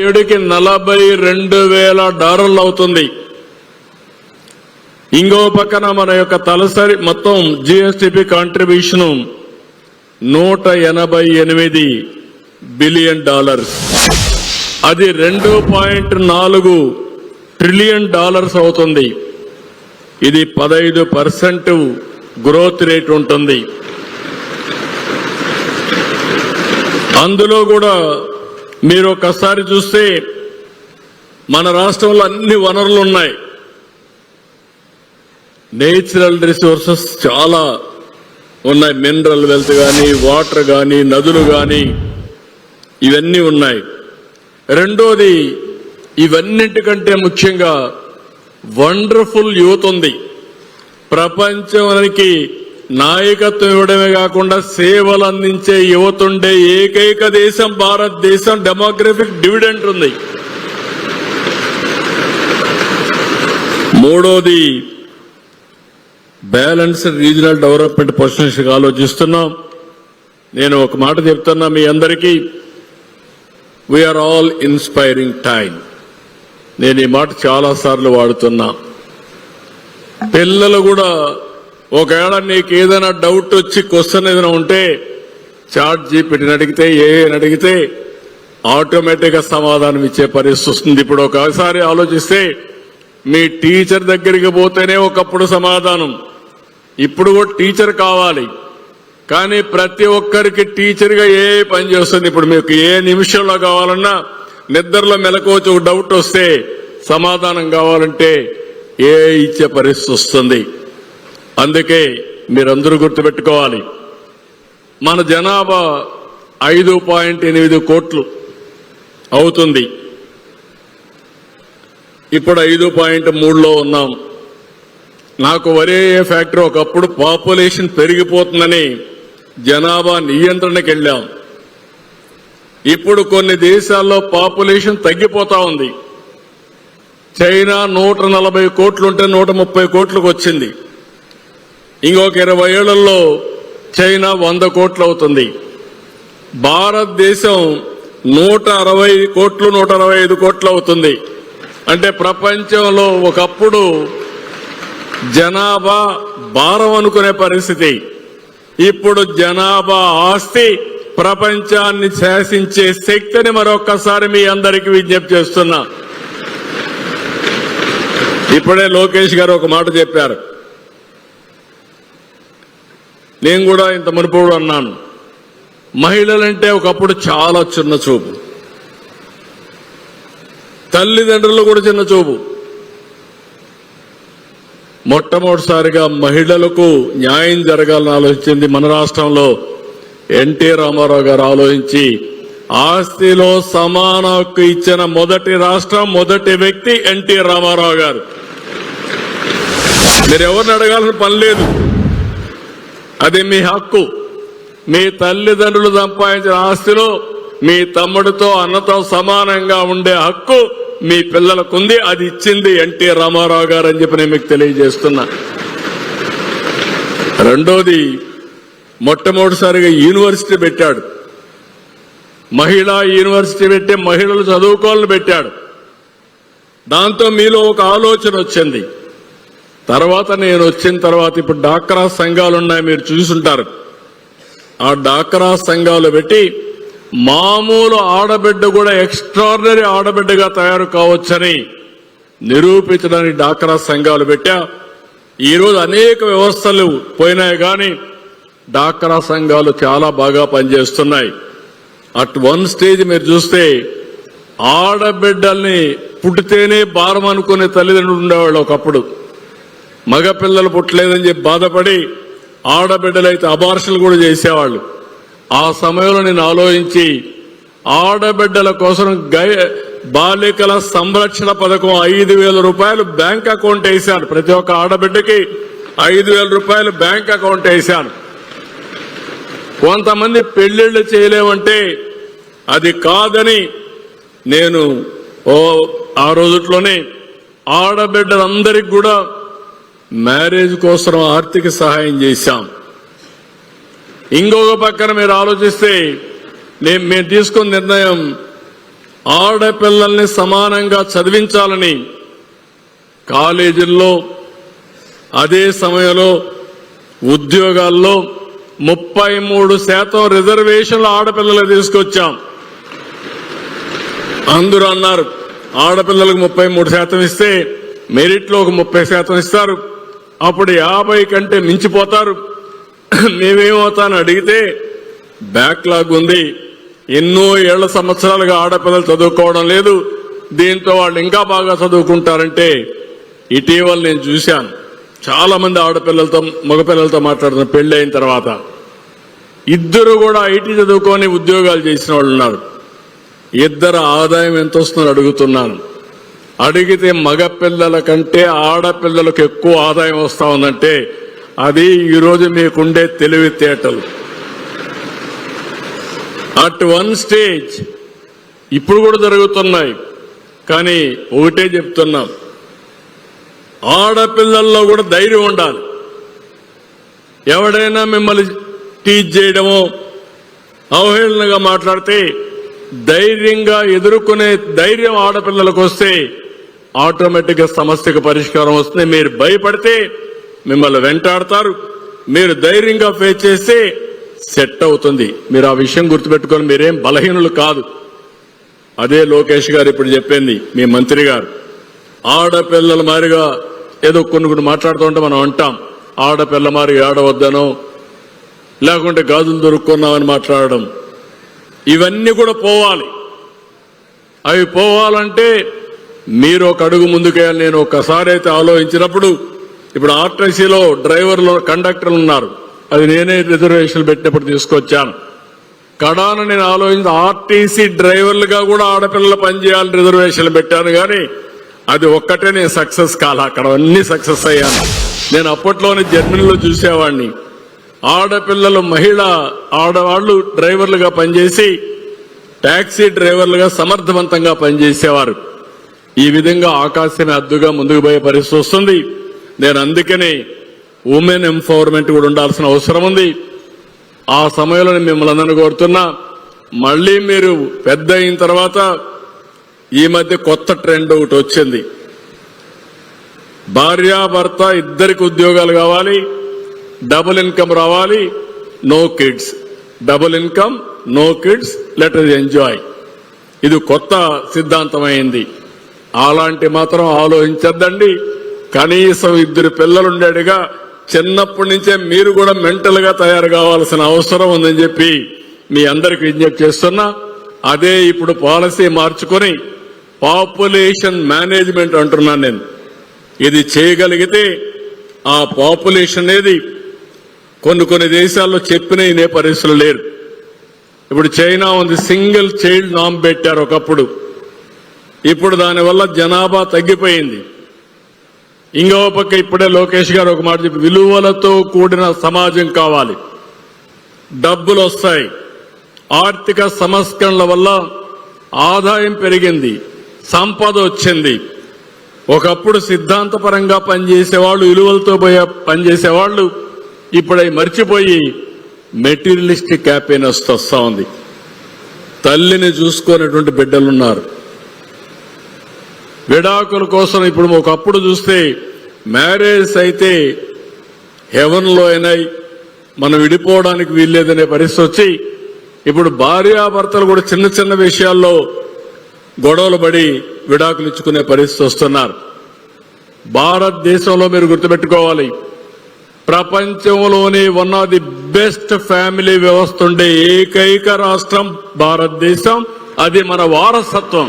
ఏడుకి నలభై రెండు వేల డాలర్లు అవుతుంది. ఇంకో పక్కన మన యొక్క తలసరి మొత్తం జిఎస్టిపి కాంట్రిబ్యూషన్ నూట ఎనభై ఎనిమిది బిలియన్ డాలర్స్ అది రెండు పాయింట్ నాలుగు ట్రిలియన్ డాలర్స్ అవుతుంది. ఇది పదహైదు పర్సెంట్ గ్రోత్ రేట్ ఉంటుంది. అందులో కూడా మీరు ఒకసారి చూస్తే మన రాష్ట్రంలో అన్ని వనరులు ఉన్నాయి. నేచురల్ రిసోర్సెస్ చాలా ఉన్నాయి. మినరల్ వెల్త్ కానీ వాటర్ కానీ నదులు కానీ ఇవన్నీ ఉన్నాయి. రెండోది ఇవన్నింటికంటే ముఖ్యంగా వండర్ఫుల్ యూత్ ఉంది. ప్రపంచానికి నాయకత్వం ఇవ్వడమే కాకుండా సేవలు అందించే యువతుండే ఏకైక దేశం భారతదేశం. డెమోగ్రఫిక్ డివిడెంట్ ఉంది. మూడోది బ్యాలెన్స్డ్ రీజనల్ డెవలప్మెంట్ పొజిషన్స్ ఆలోచిస్తున్నాం. నేను ఒక మాట చెప్తున్నా మీ అందరికీ. వీఆర్ ఆల్ ఇన్స్పైరింగ్ టైం నేను ఈ మాట చాలా సార్లు వాడుతున్నా. పిల్లలు కూడా ఒకవేళ నీకు ఏదైనా డౌట్ వచ్చి క్వశ్చన్ ఏదైనా ఉంటే చాట్ జీపీటీని అడిగితే ఏ అడిగితే ఆటోమేటిక్గా సమాధానం ఇచ్చే పరిస్థితి వస్తుంది. ఇప్పుడు ఒకసారి ఆలోచిస్తే మీ టీచర్ దగ్గరికి పోతేనే ఒకప్పుడు సమాధానం. ఇప్పుడు కూడా టీచర్ కావాలి. కానీ ప్రతి ఒక్కరికి టీచర్గా ఏ పని చేస్తుంది? ఇప్పుడు మీకు ఏ నిమిషంలో కావాలన్నా నిద్రలో మెలకోవచ్చు ఒక డౌట్ వస్తే సమాధానం కావాలంటే ఏ ఇచ్చే పరిస్థితి వస్తుంది. అందుకే మీరందరూ గుర్తుపెట్టుకోవాలి. మన జనాభా ఐదు పాయింట్ ఎనిమిది కోట్లు అవుతుంది. ఇప్పుడు ఐదు పాయింట్ మూడులో ఉన్నాం. నాకు వరే ఫ్యాక్టరీ ఒకప్పుడు పాపులేషన్ పెరిగిపోతుందని జనాభా నియంత్రణకి వెళ్ళాం. ఇప్పుడు కొన్ని దేశాల్లో పాపులేషన్ తగ్గిపోతా ఉంది. చైనా నూట నలభై కోట్లుంటే నూట ముప్పై కోట్లకు వచ్చింది. ఇంకొక ఇరవై ఏళ్ళలో చైనా వంద కోట్లు అవుతుంది భారతదేశం నూట అరవై కోట్లు నూట అరవై ఐదు కోట్లు అవుతుంది అంటే ప్రపంచంలో ఒకప్పుడు జనాభా భారం అనుకునే పరిస్థితి. ఇప్పుడు జనాభా ఆస్తి ప్రపంచాన్ని శాసించే శక్తిని మరొక్కసారి మీ అందరికీ విజ్ఞప్తి చేస్తున్నా. ఇప్పుడే లోకేష్ గారు ఒక మాట చెప్పారు. నేను కూడా ఇంత మునుపుడు అన్నాను. మహిళలంటే ఒకప్పుడు చాలా చిన్న చూపు. తల్లిదండ్రులు కూడా చిన్న చూపు. మొట్టమొదటిసారిగా మహిళలకు న్యాయం జరగాలని ఆలోచించింది మన రాష్ట్రంలో ఎన్టీ రామారావు గారు ఆలోచించి ఆస్తిలో సమాన హక్కు ఇచ్చిన మొదటి రాష్ట్రం మొదటి వ్యక్తి ఎన్టీ రామారావు గారు. మీరు ఎవరిని అడగాల్సిన పని లేదు. అది మీ హక్కు. మీ తల్లిదండ్రులు సంపాదించిన ఆస్తిలో మీ తమ్ముడితో అన్నతో సమానంగా ఉండే హక్కు మీ పిల్లలకుంది. అది ఇచ్చింది ఎన్టీ రామారావు గారు అని చెప్పి నేను మీకు తెలియజేస్తున్నా. రెండోది మొట్టమొదటిసారిగా యూనివర్సిటీ పెట్టాడు. మహిళా యూనివర్సిటీ పెట్టి మహిళలు చదువుకోవాలని పెట్టాడు. దాంతో మీలో ఒక ఆలోచన వచ్చింది. తర్వాత నేను వచ్చిన తర్వాత ఇప్పుడు డాక్రా సంఘాలు ఉన్నాయి మీరు చూసుంటారు. ఆ డాక్రా సంఘాలు పెట్టి మామూలు ఆడబిడ్డ కూడా ఎక్స్ట్రాడినరీ ఆడబిడ్డగా తయారు కావచ్చని నిరూపించడానికి డాక్రా సంఘాలు పెట్టా. ఈరోజు అనేక వ్యవస్థలు పోయినాయి కానీ డాక్రా సంఘాలు చాలా బాగా పనిచేస్తున్నాయి. అట్ వన్ స్టేజ్ మీరు చూస్తే ఆడబిడ్డల్ని పుట్టితేనే భారం అనుకునే తల్లిదండ్రులు ఉండేవాళ్ళు ఒకప్పుడు. మగపిల్లలు పుట్టలేదని చెప్పి బాధపడి ఆడబిడ్డలైతే అబార్షలు కూడా చేసేవాళ్ళు. ఆ సమయంలో నేను ఆలోచించి ఆడబిడ్డల కోసం గై- బాలికల సంరక్షణ పథకం ఐదు వేల రూపాయలు బ్యాంక్ అకౌంట్ వేశాను. ప్రతి ఒక్క ఆడబిడ్డకి ఐదు వేల రూపాయలు బ్యాంక్ అకౌంట్ వేశాను. కొంతమంది పెళ్ళిళ్ళు చేయలేమంటే అది కాదని నేను ఓ ఆ రోజుట్లోనే ఆడబిడ్డలందరికి కూడా మ్యారేజ్ కోసం ఆర్థిక సహాయం చేశాం. ఇంకొక పక్కన మీరు ఆలోచిస్తే నేను మేము తీసుకున్న నిర్ణయం ఆడపిల్లల్ని సమానంగా చదివించాలని కాలేజీల్లో అదే సమయంలో ఉద్యోగాల్లో ముప్పై మూడు శాతం రిజర్వేషన్లు ఆడపిల్లలు తీసుకొచ్చాం. అందరూ అన్నారు ఆడపిల్లలకు ముప్పై మూడు శాతం ఇస్తే మెరిట్లో ఒక ముప్పై శాతం ఇస్తారు. అప్పుడు యాభై కంటే మించిపోతారు. మేమేమవుతాను అడిగితే బ్యాక్లాగ్ ఉంది. ఎన్నో ఏళ్ళ సంవత్సరాలుగా ఆడపిల్లలు చదువుకోవడం లేదు. దీంతో వాళ్ళు ఇంకా బాగా చదువుకుంటారంటే ఇటీవల నేను చూశాను. చాలా మంది ఆడపిల్లలతో మగపిల్లలతో మాట్లాడుతున్న పెళ్ళి అయిన తర్వాత. ఇద్దరు కూడా ఐటీ చదువుకొని ఉద్యోగాలు చేసిన వాళ్ళు ఉన్నారు. ఇద్దరు ఆదాయం ఎంత వస్తుందో అడుగుతున్నాను. అడిగితే మగ పిల్లల కంటే ఆడపిల్లలకు ఎక్కువ ఆదాయం వస్తా ఉందంటే అది ఈరోజు మీకుండే తెలివితేటలు. అట్ వన్ స్టేజ్ ఇప్పుడు కూడా జరుగుతున్నాయి. కానీ ఒకటే చెప్తున్నాం. ఆడపిల్లల్లో కూడా ధైర్యం ఉండాలి. ఎవడైనా మిమ్మల్ని టీచ్ చేయడమో అవహేళనగా మాట్లాడితే ధైర్యంగా ఎదుర్కొనే ధైర్యం ఆడపిల్లలకు వస్తే ఆటోమేటిక్గా సమస్యకు పరిష్కారం వస్తుంది. మీరు భయపడితే మిమ్మల్ని వెంటాడతారు. మీరు ధైర్యంగా ఫేస్ చేస్తే సెట్ అవుతుంది. మీరు ఆ విషయం గుర్తుపెట్టుకొని మీరేం బలహీనులు కాదు. అదే లోకేష్ గారు ఇప్పుడు చెప్పింది మీ మంత్రి గారు. ఆడపిల్లల మారిగా ఏదో కొన్ని కొన్ని మాట్లాడుతూ ఉంటే మనం అంటాం. ఆడపిల్ల మారి ఆడవద్దనో లేకుంటే గాజులు దొరుకున్నామని మాట్లాడడం. ఇవన్నీ కూడా పోవాలి. అవి పోవాలంటే మీరు ఒక అడుగు ముందుకేయాలి నేను ఒకసారి అయితే ఆలోచించినప్పుడు ఇప్పుడు ఆర్టీసీలో డ్రైవర్లు కండక్టర్లు ఉన్నారు. అది నేనే రిజర్వేషన్లు పెట్టినప్పుడు తీసుకొచ్చాను. కడాన నేను ఆలోచించి ఆర్టీసీ డ్రైవర్లుగా కూడా ఆడపిల్లలు పనిచేయాలని రిజర్వేషన్లు పెట్టాను కానీ అది ఒక్కటే నేను సక్సెస్ కాల. అక్కడ అన్ని సక్సెస్ అయ్యాను. నేను అప్పట్లోనే జర్మనీలో చూసేవాడిని. ఆడపిల్లలు మహిళ ఆడవాళ్ళు డ్రైవర్లుగా పనిచేసి ట్యాక్సీ డ్రైవర్లుగా సమర్థవంతంగా పనిచేసేవారు. ఈ విధంగా ఆకాశాన్ని అద్దుగా ముందుకు పోయే పరిస్థితి వస్తుంది. నేను అందుకనే ఉమెన్ ఎంపవర్మెంట్ కూడా ఉండాల్సిన అవసరం ఉంది. ఆ సమయంలో నేను మిమ్మల్ని అందరినీ కోరుతున్నా మళ్ళీ మీరు పెద్ద అయిన తర్వాత ఈ మధ్య కొత్త ట్రెండ్ ఒకటి వచ్చింది. భార్యాభర్త ఇద్దరికి ఉద్యోగాలు కావాలి డబుల్ ఇన్కమ్ రావాలి no kids. Double income no kids later enjoy ఇది కొత్త సిద్ధాంతమైంది. అలాంటి మాత్రం ఆలోచించద్దండి. కనీసం ఇద్దరు పిల్లలుండేడుగా చిన్నప్పటి నుంచే మీరు కూడా మెంటల్గా తయారు కావాల్సిన అవసరం ఉందని చెప్పి మీ అందరికి విజ్ఞప్తి చేస్తున్నా. అదే ఇప్పుడు పాలసీ మార్చుకొని పాపులేషన్ మేనేజ్మెంట్ అంటున్నాను నేను. ఇది చేయగలిగితే ఆ పాపులేషన్ అనేది కొన్ని కొన్ని దేశాల్లో చెప్పిన ఇనే పరిస్థితులు లేరు. ఇప్పుడు చైనా ఉంది సింగిల్ చైల్డ్ నామ్ పెట్టారు ఒకప్పుడు. ఇప్పుడు దానివల్ల జనాభా తగ్గిపోయింది. ఇంకో పక్క ఇప్పుడే లోకేష్ గారు ఒక మాట చెప్పి విలువలతో కూడిన సమాజం కావాలి. డబ్బులు వస్తాయి ఆర్థిక సంస్కరణల వల్ల ఆదాయం పెరిగింది సంపద వచ్చింది. ఒకప్పుడు సిద్ధాంతపరంగా పనిచేసేవాళ్ళు విలువలతో పోయే పనిచేసేవాళ్ళు ఇప్పుడు మర్చిపోయి మెటీరియలిస్టిక్ హ్యాపీనెస్ వస్తూ ఉంది. తల్లిని చూసుకునేటువంటి బిడ్డలున్నారు. విడాకుల కోసం ఇప్పుడు ఒకప్పుడు చూస్తే మ్యారేజ్ అయితే హెవెన్లో అయినాయి మనం విడిపోవడానికి వీల్లేదనే పరిస్థితి వచ్చి ఇప్పుడు భార్యాభర్తలు కూడా చిన్న చిన్న విషయాల్లో గొడవలు పడి విడాకులు ఇచ్చుకునే పరిస్థితి వస్తున్నారు. భారతదేశంలో మీరు గుర్తుపెట్టుకోవాలి ప్రపంచంలోనే one of the best family వ్యవస్థ ఉండే ఏకైక రాష్ట్రం భారతదేశం అది మన వారసత్వం.